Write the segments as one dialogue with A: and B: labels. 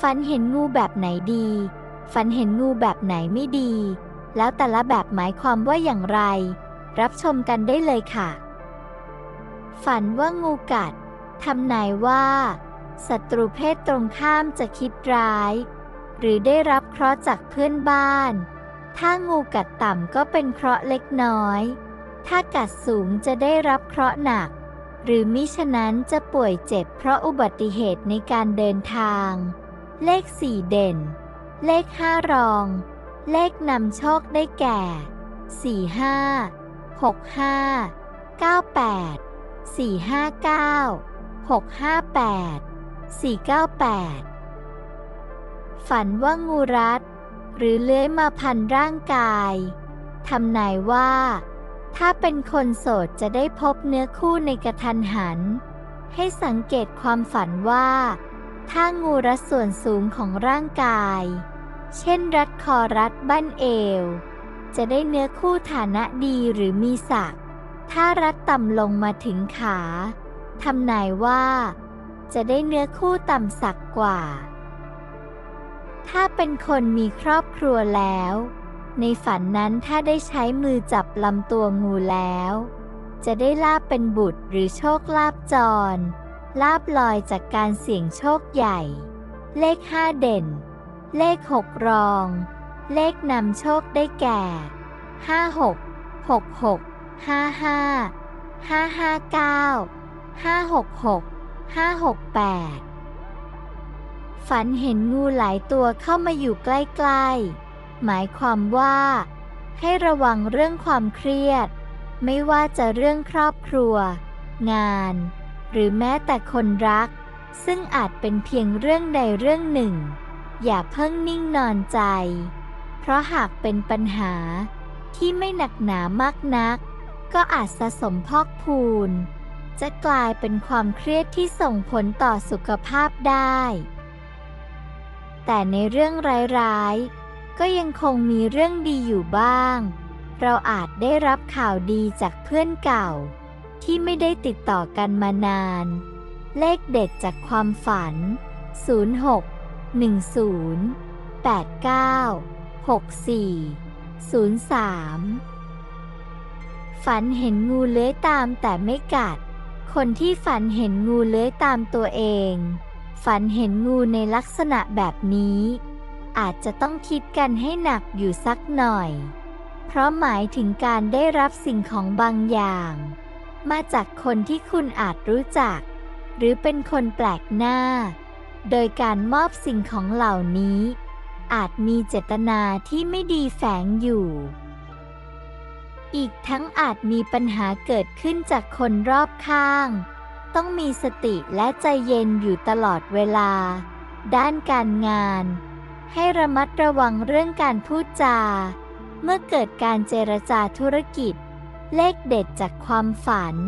A: ฝันเห็นงูแบบไหนดี ฝันเห็นงูแบบไหนไม่ดี แล้วแต่ละแบบหมายความว่าอย่างไร รับชมกันได้เลยค่ะ ฝันว่างูกัดทำนายว่าศัตรูเพศตรงข้ามจะคิดร้าย หรือได้รับเคราะห์จากเพื่อนบ้าน ถ้างูกัดต่ำก็เป็นเคราะห์เล็กน้อย ถ้ากัดสูงจะได้รับเคราะห์หนัก หรือมิฉะนั้นจะป่วยเจ็บเพราะอุบัติเหตุในการเดินทาง เลขสี่เด่น เลขห้ารอง เลขนำโชคได้แก่สี่ห้าหกห้าเก้าแปดสี่ห้าเก้าหกห้าแปดสี่เก้าแปดฝันว่างูรัด หรือเลื้อยมาพันร่างกายทำนายว่า ถ้าเป็นคนโสดจะได้พบเนื้อคู่ในกระทันหัน ให้สังเกตความฝันว่า ถ้างูรัดส่วนสูงของร่างกาย เช่นรัดคอรัดบั้นเอว จะได้เนื้อคู่ฐานะดีหรือมีศักดิ์ถ้ารัดต่ำลงมาถึงขาทำนายว่า จะได้เนื้อคู่ต่ำสักกว่า ถ้าเป็นคนมีครอบครัวแล้ว ในฝันนั้นถ้าได้ใช้มือจับลำตัวงูแล้ว จะได้ลาบเป็นบุตรหรือโชคลาบจร ลาบลอยจากการเสี่ยงโชคใหญ่ เลขห้าเด่น เลขหกรอง เลขนำโชคได้แก่ห้าหกหกหกห้าห้าห้าห้าเก้าห้าหกหกห้าหกแปดฝันเห็นงูหลายตัวเข้ามาอยู่ใกล้ๆ หมายความว่า ให้ระวังเรื่องความเครียด ไม่ว่าจะเรื่องครอบครัว งาน หรือแม้แต่คนรัก ซึ่งอาจเป็นเพียงเรื่องใดเรื่องหนึ่ง อย่าเพิ่งนิ่งนอนใจ เพราะหากเป็นปัญหาที่ไม่หนักหนามากนัก ก็อาจสะสมพอกพูน จะกลายเป็นความเครียดที่ส่งผลต่อสุขภาพได้ แต่ในเรื่องร้ายๆ ก็ยังคงมีเรื่องดีอยู่บ้าง เราอาจได้รับข่าวดีจากเพื่อนเก่า ที่ไม่ได้ติดต่อกันมานาน เลขเด็ดจากความฝัน 06 10 89 64 03 ฝันเห็นงูเลื้อยตามแต่ไม่กัด คนที่ฝันเห็นงูเลื้อยตามตัวเอง ฝันเห็นงูในลักษณะแบบนี้ อาจจะต้องคิดกันให้หนักอยู่สักหน่อย เพราะหมายถึงการได้รับสิ่งของบางอย่าง มาจากคนที่คุณอาจรู้จัก หรือเป็นคนแปลกหน้า โดยการมอบสิ่งของเหล่านี้ อาจมีเจตนาที่ไม่ดีแฝงอยู่ อีกทั้งอาจมีปัญหาเกิดขึ้นจากคนรอบข้าง ต้องมีสติและใจเย็นอยู่ตลอดเวลา ด้านการงาน ให้ระมัดระวังเรื่องการพูดจา เมื่อเกิดการเจรจาธุรกิจ เลขเด็ดจากความฝัน 31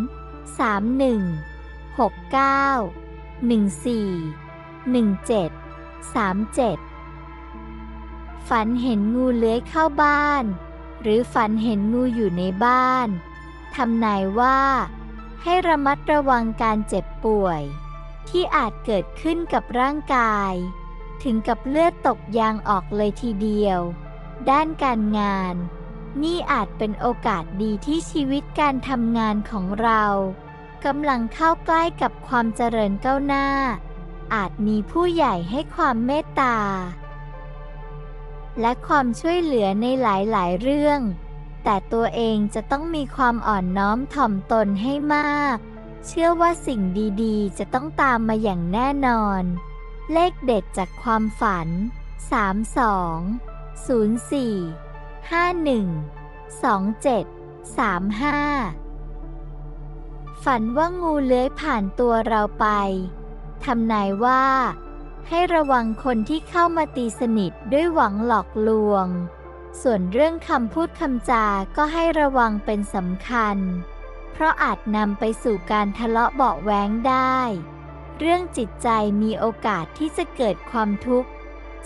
A: 69 14 17 37 ฝันเห็นงูเลื้อยเข้าบ้าน หรือฝันเห็นงูอยู่ในบ้าน ทำนายว่า ให้ระมัดระวังการเจ็บป่วย ที่อาจเกิดขึ้นกับร่างกาย ถึงกับเลือดตกยางออกเลยทีเดียว ด้านการงาน นี่อาจเป็นโอกาสดีที่ชีวิตการทำงานของเรากำลังเข้าใกล้กับความเจริญก้าวหน้า อาจมีผู้ใหญ่ให้ความเมตตา และความช่วยเหลือในหลาย ๆ เรื่อง แต่ตัวเองจะต้องมีความอ่อนน้อมถ่อมตนให้มาก เชื่อว่าสิ่งดี ๆ จะต้องตามมาอย่างแน่นอน เลขเด็ดจากความฝัน 32 04 51 27 35ฝันว่างูเลื้อยผ่านตัวเราไป ทำนายว่า ให้ระวังคนที่เข้ามาตีสนิทด้วยหวังหลอกลวง ส่วนเรื่องคำพูดคำจาก็ให้ระวังเป็นสำคัญ เพราะอาจนำไปสู่การทะเลาะเบาะแว้งได้ เรื่องจิตใจมีโอกาสที่จะเกิดความทุกข์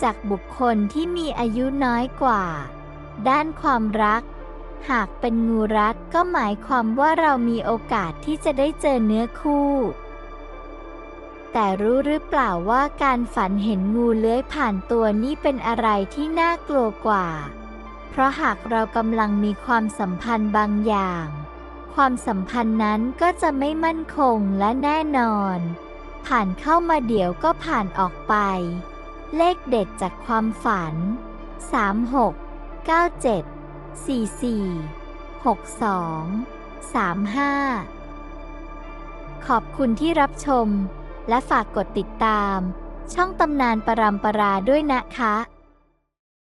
A: จากบุคคลที่มีอายุน้อยกว่า ด้านความรัก หากเป็นงูรัดก็หมายความว่าเรามีโอกาสที่จะได้เจอเนื้อคู่ แต่รู้หรือเปล่าว่าการฝันเห็นงูเลื้อยผ่านตัวนี่เป็นอะไรที่น่ากลัวกว่า เพราะหากเรากำลังมีความสัมพันธ์บางอย่าง ความสัมพันธ์นั้นก็จะไม่มั่นคงและแน่นอน ผ่านเข้ามาเดี๋ยวก็ผ่านออกไป เลขเด็ดจากความฝัน 36 97 44 62 35 ขอบคุณที่รับชม และฝากกดติดตาม ช่องตำนานปรำปราด้วยนะคะ